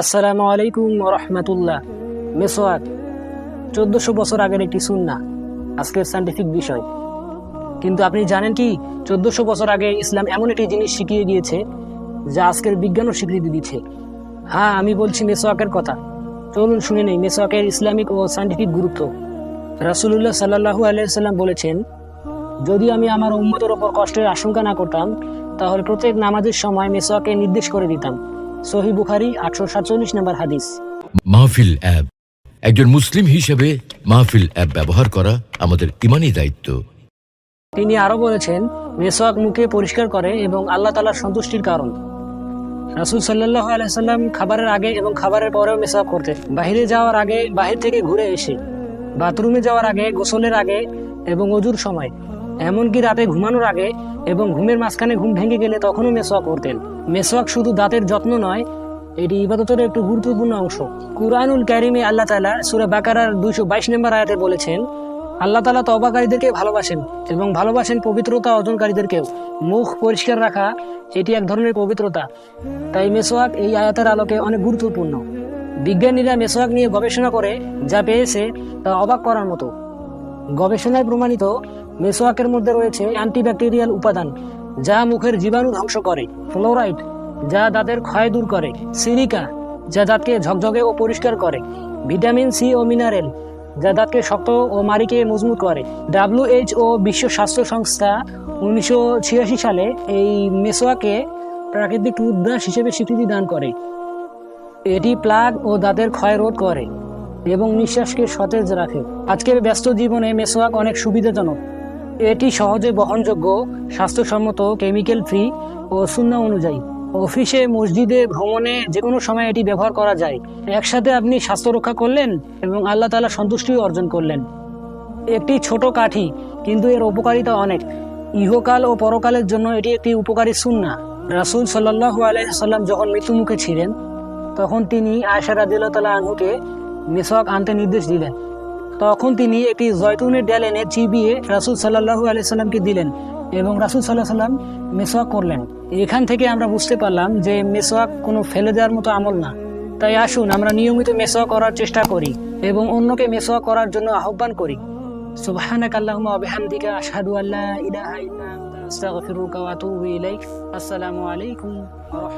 আসসালামু আলাইকুম রহমতুল্লাহ। মেসোয়াক চোদ্দশো বছর আগের একটি সুন্না, আজকের সায়েন্টিফিক বিষয়। কিন্তু আপনি জানেন কি, চোদ্দশো বছর আগে ইসলাম এমন একটি জিনিস শিখিয়ে গিয়েছে যা আজকের বিজ্ঞানও স্বীকৃতি দিচ্ছে। হ্যাঁ আমি বলছি মেসোয়াকের কথা। চলুন শুনে নেই মেসোয়াকের ইসলামিক ও সায়েন্টিফিক গুরুত্ব। রাসুলুল্লাহ সাল্লাহু আলাইসাল্লাম বলেছেন, যদি আমি আমার উম্মতের ওপর কষ্টের আশঙ্কা না করতাম, তাহলে প্রত্যেক নামাজের সময় মেসোয়াকে নির্দেশ করে দিতাম। সহি বুখারি আটশো সাতচল্লিশ নম্বর হাদিস। মাহফিল অ্যাপ একজন মুসলিম হিসেবে মাহফিল অ্যাপ ব্যবহার করা আমাদের ইমানি দায়িত্ব। তিনি আরও বলেছেন মেসোয়াক মুখে পরিষ্কার করে এবং আল্লাহ তালার সন্তুষ্টির কারণ। রাসুল সাল্লাহ আলাইসাল্লাম খাবারের আগে এবং খাবারের পরেও মেসোয়াক করতেন। বাইরে যাওয়ার আগে বাহির থেকে ঘুরে এসে বাথরুমে যাওয়ার আগে গোসলের আগে এবং অজুর সময় এমনকি রাতে ঘুমানোর আগে এবং ঘুমের মাঝখানে ঘুম ভেঙে গেলে তখনও মেসোয়াক করতেন মেসোয়াক শুধু দাঁতের যত্ন নয়, এটি ইবাদতের একটি গুরুত্বপূর্ণ অংশ। কুরআনুল ক্যারিমে আল্লাহ তালা সুরা বাকারার দুইশো বাইশ নম্বর আয়াতে বলেছেন, আল্লাহ তালা তবাকারীদেরকে ভালোবাসেন এবং ভালোবাসেন পবিত্রতা অর্জনকারীদেরকেও। মুখ পরিষ্কার রাখা, এটি এক ধরনের পবিত্রতা। তাই মেসোয়াক এই আয়াতের আলোকে অনেক গুরুত্বপূর্ণ। বিজ্ঞানীরা মেসোয়াক নিয়ে গবেষণা করে যা পেয়েছে তা অবাক করার মতো। গবেষণায় প্রমাণিত মেসোয়াকের মধ্যে রয়েছে অ্যান্টিব্যাকটেরিয়াল উপাদান, যা মুখের জীবাণু ধ্বংস করে, ফ্লোরাইড, যা দাঁতের ক্ষয় দূর করে সিলিকা যা দাঁতকে ঝকঝকে ও পরিষ্কার করে, ভিটামিন সি ও মিনারেল, যা দাঁতকে শক্ত ও মারিকে মজবুত করে। ডাব্লিউএইচও বিশ্ব স্বাস্থ্য সংস্থা উনিশশো ছিয়াশি সালে এই মেসোয়াকে প্রাকৃতিক টুথব্রাশ হিসেবে স্বীকৃতি দান করে। এটি প্লাগ ও দাঁতের ক্ষয় রোধ করে এবং নিঃশ্বাসকে সতেজ রাখে। আজকের ব্যস্ত জীবনে মেসোয়াক অনেক সুবিধাজনক। এটি সহজে বহনযোগ্য, স্বাস্থ্যসম্মত কেমিক্যাল ফ্রি ও শূন্য অনুযায়ী। অফিসে, মসজিদে, ভ্রমণে যে কোনো সময় এটি ব্যবহার করা যায়। একসাথে আপনি স্বাস্থ্য রক্ষা করলেন এবং আল্লাহ তালা সন্তুষ্টিও অর্জন করলেন। একটি ছোট কাঠি, কিন্তু এর উপকারিতা অনেক। ইহকাল ও পরকালের জন্য এটি একটি উপকারী সুন্না রাসুল সাল্লাহু আলাইসাল্লাম যখন মৃত্যুমুখে ছিলেন, তখন তিনি আয়সা রাদিল্লাহ তালা আনহুকে মেসওয়াক আনতে নির্দেশ দিলেন। তখন তিনি একটি জয়তুনের ডাল এনে চিবিয়ে রাসুল সাল্লাহু আলাইসাল্লামকে দিলেন এবং রাসুল সাল্লাহ সাল্লাম মেসওয়াক করলেন। এখান থেকে আমরা বুঝতে পারলাম যে মেসওয়াক কোনো ফেলে দেওয়ার মতো আমল না। তাই আসুন আমরা নিয়মিত মেসওয়াক করার চেষ্টা করি এবং অন্যকে মেসোয়া করার জন্য আহ্বান করি। সুবহানাক আল্লাহুম্মা ওয়া বিহামদিকা আশহাদু আল্লা আসসালামু আলাইকুম ওয়া